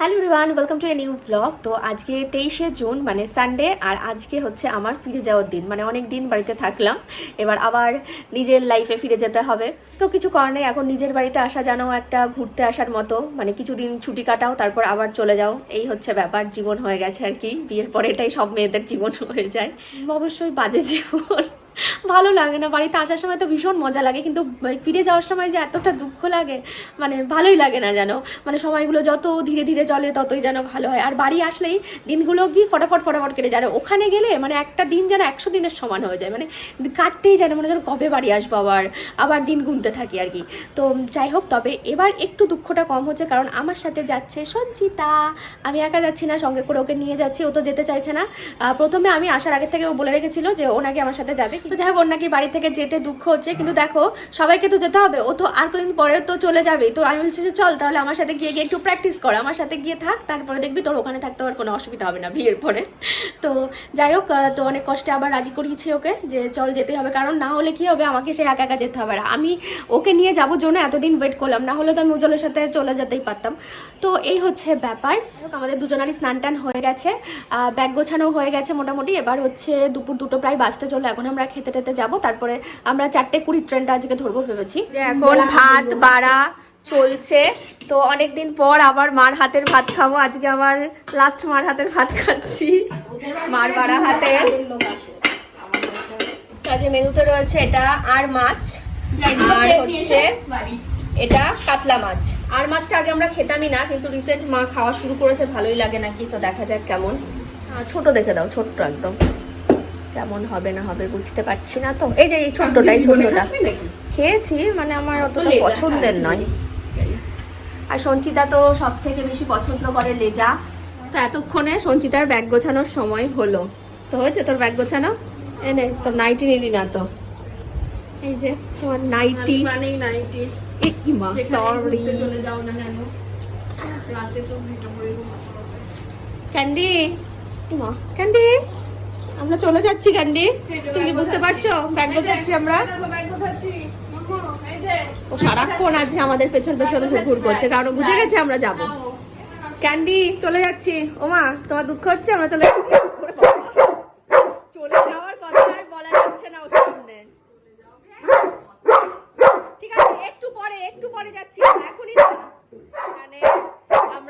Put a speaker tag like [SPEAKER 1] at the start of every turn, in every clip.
[SPEAKER 1] Hello Riwan welcome to a new blog তো আজকে তেইশে জুন মানে সানডে আর আজকে হচ্ছে আমার ফিরে যাওয়ার দিন মানে অনেক দিন বাড়িতে থাকলাম। এবার আবার নিজের লাইফে ফিরে যেতে হবে। তো কিছু নেই এখন নিজের বাড়িতে আসা যেন একটা ঘুরতে আসার মতো মানে কিছুদিন ছুটি কাটাও, তারপর আবার চলে যাও। এই হচ্ছে ব্যাপার, জীবন হয়ে গেছে আর কি। বিয়ের পরে এটাই সব মেয়েদের জীবন হয়ে যায়। অবশ্যই বাজে জীবন। ভালো লাগে না, বাড়িতে আসার সময় তো ভীষণ মজা লাগে, কিন্তু ফিরে যাওয়ার সময় যে এতটা দুঃখ লাগে মানে ভালোই লাগে না যেন। মানে সময়গুলো যত ধীরে ধীরে চলে ততই যেন ভালো হয়। আর বাড়ি আসলেই দিনগুলো কি ফটাফট ফটাফট কেটে যায়। ওখানে গেলে মানে একটা দিন যেন একশো দিনের সমান হয়ে যায়। মানে কাটতেই যায় মনে মানে যেন কবে বাড়ি আসব আবার আবার দিন গুনতে থাকি আর কি। তো যাই হোক, তবে এবার একটু দুঃখটা কম হচ্ছে, কারণ আমার সাথে যাচ্ছে সঞ্চিতা। আমি একা যাচ্ছি না, সঙ্গে করে ওকে নিয়ে যাচ্ছি, ও তো যেতে চাইছে না। প্রথমে আমি আসার আগে থেকে ও বলে রেখেছিল যে ওনাকে আমার সাথে যাবে কিন্তু যাই হোক ওর নাকি বাড়ি থেকে যেতে দুঃখ হচ্ছে, কিন্তু দেখো, সবাইকে তো যেতে হবে, ও তো আর কদিন পরে তো চলে যাবে। তো আমি বলছি যে চল, তাহলে আমার সাথে গিয়ে গিয়ে একটু প্র্যাকটিস কর, আমার সাথে গিয়ে থাক, তারপরে দেখবি তোর ওখানে থাকতে আর কোনো অসুবিধা হবে না বিয়ের পরে। তো যাই হোক তো অনেক কষ্টে আবার রাজি করিয়েছি ওকে, যে চল যেতে হবে, কারণ না হলে কি হবে, আমাকে সে একা একা যেতে হবে। আর আমি ওকে নিয়ে যাব জন্য এতদিন ওয়েট করলাম, না হলে তো আমি উজ্জ্বলের সাথে চলে যেতেই পারতাম। তো এই হচ্ছে ব্যাপার। আমাদের দুজনারই স্নান টান হয়ে গেছে ব্যাগ গোছানো হয়ে গেছে মোটামুটি, এবার হচ্ছে দুপুর দুটো প্রায় বাজতে চলো এখন আমরা খেতে টেতে যাব। তারপরে আমরা চারটে কুড়ি ট্রেনটা আজকে ধরবো ভেবেছি। এখন ভাত বাড়া চলছে। তো অনেকদিন পর আবার মার হাতের ভাত খাব। আজকে আবার লাস্ট মার হাতের ভাত খাচ্ছি। মার বাড়া হাতের কাজে মেনুতে রয়েছে এটা আর মাছ আর হচ্ছে এটা কাতলা মাছ। আর মাছটা আগে আমরা খেতামই না কিন্তু রিসেন্ট মা খাওয়া শুরু করেছে ভালোই লাগে নাকি? তো দেখা যাক কেমন। ছোট দেখে দাও ছোট্ট একদম। কেমন হবে না হবে বুঝতে পারছি না তো। এই যে এই ছোট্টটাই ছোটটা খেয়েছি মানে আমার অতটা পছন্দের নয়। আর সঞ্চিতা তো সব থেকে বেশি পছন্দ করে লেজা। তো এতক্ষণে সঞ্চিতার ব্যাগ গোছানোর সময় হলো। তো হয়েছে তোর ব্যাগ গোছানো? এনে তোর নাইটি নিলি না তো। এই যে তোমার নাইটি।
[SPEAKER 2] মানেই নাইটি।
[SPEAKER 1] এ কি মা সরি
[SPEAKER 2] চলে যাও না কেন? রাতে তো ভিটা
[SPEAKER 1] ক্যান্ডি? কি মা ক্যান্ডি? আমরা চলে যাচ্ছি ক্যান্ডি তুমি বুঝতে পারছ? ব্যাগ গোছাচ্ছি আমরা? ও সারাক্ষণ আছে আমাদের পেছন পেছন ঘুরঘুর করছে কারণ বুঝে গেছে আমরা যাব। ক্যান্ডি চলে যাচ্ছি। ওমা তোমার দুঃখ হচ্ছে? আমরা চলে যাচ্ছি। চলে যাওয়ার কথা আর বলা যাচ্ছে না ওর সামনে। ঠিক আছে একটু পরে একটু পরে যাচ্ছি। এখনই মানে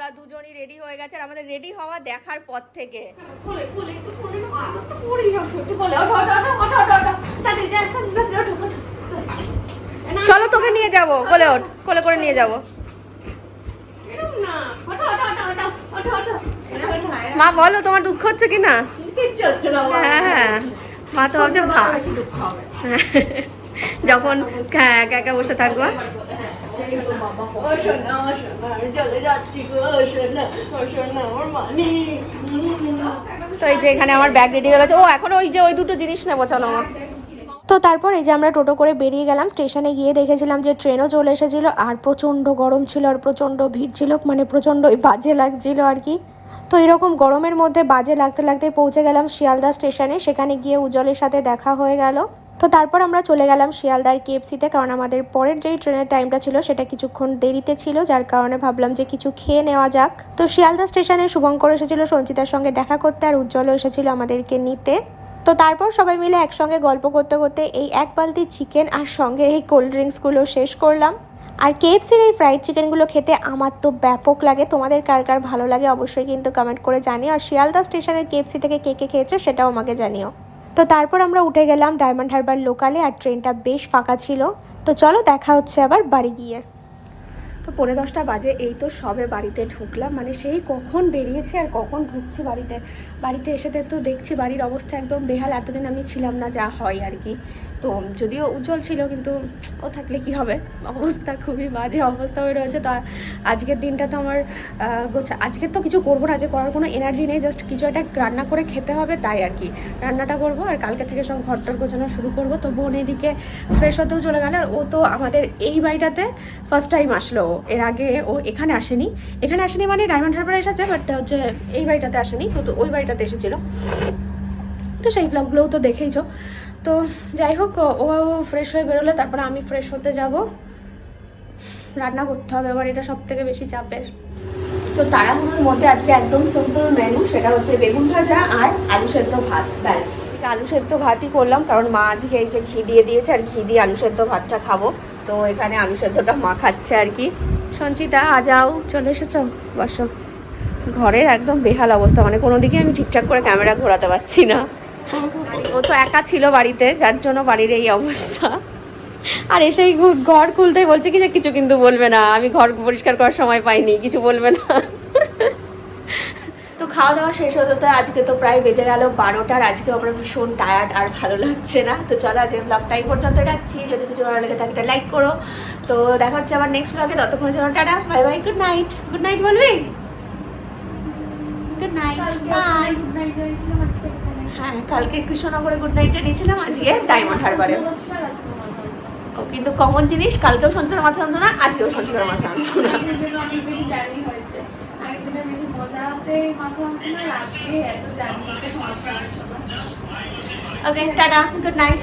[SPEAKER 1] আমরা দুজনই রেডি হয়ে গেছে আর আমাদের রেডি হওয়া দেখার পর থেকে। চলো তোকে নিয়ে যাব কোলে ওঠ কোলে করে নিয়ে যাব। মা বলো তোমার দুঃখ হচ্ছে কি না?
[SPEAKER 2] হচ্ছে।
[SPEAKER 1] হ্যাঁ হ্যাঁ। মা তো
[SPEAKER 2] হবে।
[SPEAKER 1] যখন হ্যাঁ, একা একা বসে থাকব। তো এই যে এখানে আমার ব্যাগ রেডি হয়ে গেছে ও এখন ওই যে ওই দুটো জিনিস নেব চলো আমার তো তারপর এই যে আমরা টোটো করে বেরিয়ে গেলাম স্টেশনে গিয়ে দেখেছিলাম যে ট্রেনও চলে এসেছিল আর প্রচণ্ড গরম ছিল আর প্রচণ্ড ভিড় ছিল মানে প্রচণ্ডই বাজে লাগছিল আর কি তো এরকম গরমের মধ্যে বাজে লাগতে লাগতে পৌঁছে গেলাম শিয়ালদা স্টেশনে সেখানে গিয়ে উজ্জ্বলের সাথে দেখা হয়ে গেল তো তারপর আমরা চলে গেলাম শিয়ালদার কেএফসিতে, কারণ আমাদের পরের যেই ট্রেনের টাইমটা ছিল সেটা কিছুক্ষণ দেরিতে ছিল, যার কারণে ভাবলাম যে কিছু খেয়ে নেওয়া যাক। তো শিয়ালদা স্টেশনে শুভঙ্কর এসেছিল, সঞ্চিতার সঙ্গে দেখা করতে আর উজ্জ্বলও এসেছিল আমাদেরকে নিতে। তো তারপর সবাই মিলে একসঙ্গে গল্প করতে করতে এই এক বালতি চিকেন আর সঙ্গে এই কোল্ড ড্রিঙ্কসগুলো শেষ করলাম। আর কেএফসির এই ফ্রাইড চিকেনগুলো খেতে আমার তো ব্যাপক লাগে, তোমাদের কার কার ভালো লাগে অবশ্যই কিন্তু কমেন্ট করে জানিও। আর শিয়ালদা স্টেশনের কেএফসি থেকে কে কে খেয়েছো সেটাও আমাকে জানিও। তো তারপর আমরা উঠে গেলাম ডায়মন্ড হারবার লোকালে আর ট্রেনটা বেশ ফাঁকা ছিল। তো চলো দেখা হচ্ছে আবার বাড়ি গিয়ে। তো পনেরো দশটা বাজে, এই তো সবে বাড়িতে ঢুকলাম। মানে সেই কখন বেরিয়েছে আর কখন ঢুকছি বাড়িতে? বাড়িতে এসে তো দেখছি বাড়ির অবস্থা একদম বেহাল। এতদিন আমি ছিলাম না, যা হয় আর কি। তো যদিও উজ্জ্বল ছিল, কিন্তু ও থাকলে কি হবে? অবস্থা খুবই বাজে অবস্থা হয়ে রয়েছে। তো আজকের দিনটা তো আমার গোছা আজকের তো কিছু করব না যে করার কোনো এনার্জি নেই জাস্ট কিছু একটা রান্না করে খেতে হবে, তাই আর কি। রান্নাটা করব, আর কালকে থেকে সব ঘরটর গোছানো শুরু করব। তো বোন এদিকে ফ্রেশ হতেও চলে গেল, আর ও তো আমাদের এই বাড়িটাতে ফার্স্ট টাইম আসলো। এর আগে ও এখানে আসেনি। এখানে আসেনি মানে ডায়মন্ড হারবার এসেছে বাট হচ্ছে এই বাড়িটাতে আসেনি ও তো ওই বাড়িটাতে এসেছিল। তো সেই ব্লগগুলোও তো দেখেইছো। তো যাই হোক ও ফ্রেশ হয়ে বেরোলে তারপরে আমি ফ্রেশ হতে যাব। রান্না করতে হবে আবার এটা সব থেকে বেশি চাপের। তো তাড়াহুড়োর মধ্যে আজকে একদম সিম্পল মেনু সেটা হচ্ছে বেগুন ভাজা আর আলু সেদ্ধ ভাত ব্যাস। আলু সেদ্ধ ভাতই করলাম কারণ মা আজকে এই যে ঘি দিয়ে দিয়েছে আর ঘি দিয়ে আলু সেদ্ধ ভাতটা খাব। তো এখানে আলু সেদ্ধটা মা খাচ্ছে আর কি। সঞ্চিতা আ যাও চলে এসেছ? বসো। ঘরের একদম বেহাল অবস্থা মানে কোনো দিকে আমি ঠিকঠাক করে ক্যামেরা ঘোরাতে পারছি না। ও তো একা ছিল বাড়িতে, যার জন্য বাড়ির এই অবস্থা। আর এসেই ঘর খুলতেই বলছে কি যে, কিছু কিন্তু বলবে না, আমি ঘর পরিষ্কার করার সময় পাইনি, কিছু বলবে না। তো খাওয়া দাওয়া শেষ হতে হতে আজকে তো প্রায় বেজে গেল বারোটার আজকে আমরা ভীষণ টায়ার্ড আর ভালো লাগছে না। তো চলো আজকে ব্লগটা এই পর্যন্ত রাখছি। যদি কিছু ভালো লেগে থাকে লাইক করো। তো দেখা হচ্ছে আমার নেক্সট ব্লগে ততক্ষণের জন্য tata bye bye good night good night বলবি? গুড নাইট বাই হ্যাঁ কালকে কৃষ্ণনগরে গুড নাইটটা নিয়েছিলাম আজকে ডায়মন্ড হারবারে ও কিন্তু কমন জিনিস কালকেও সঞ্চিতার মাছ আনতো না আজকেও সঞ্চিতার মাছ আনতো
[SPEAKER 2] না।
[SPEAKER 1] ওকে টাটা গুড নাইট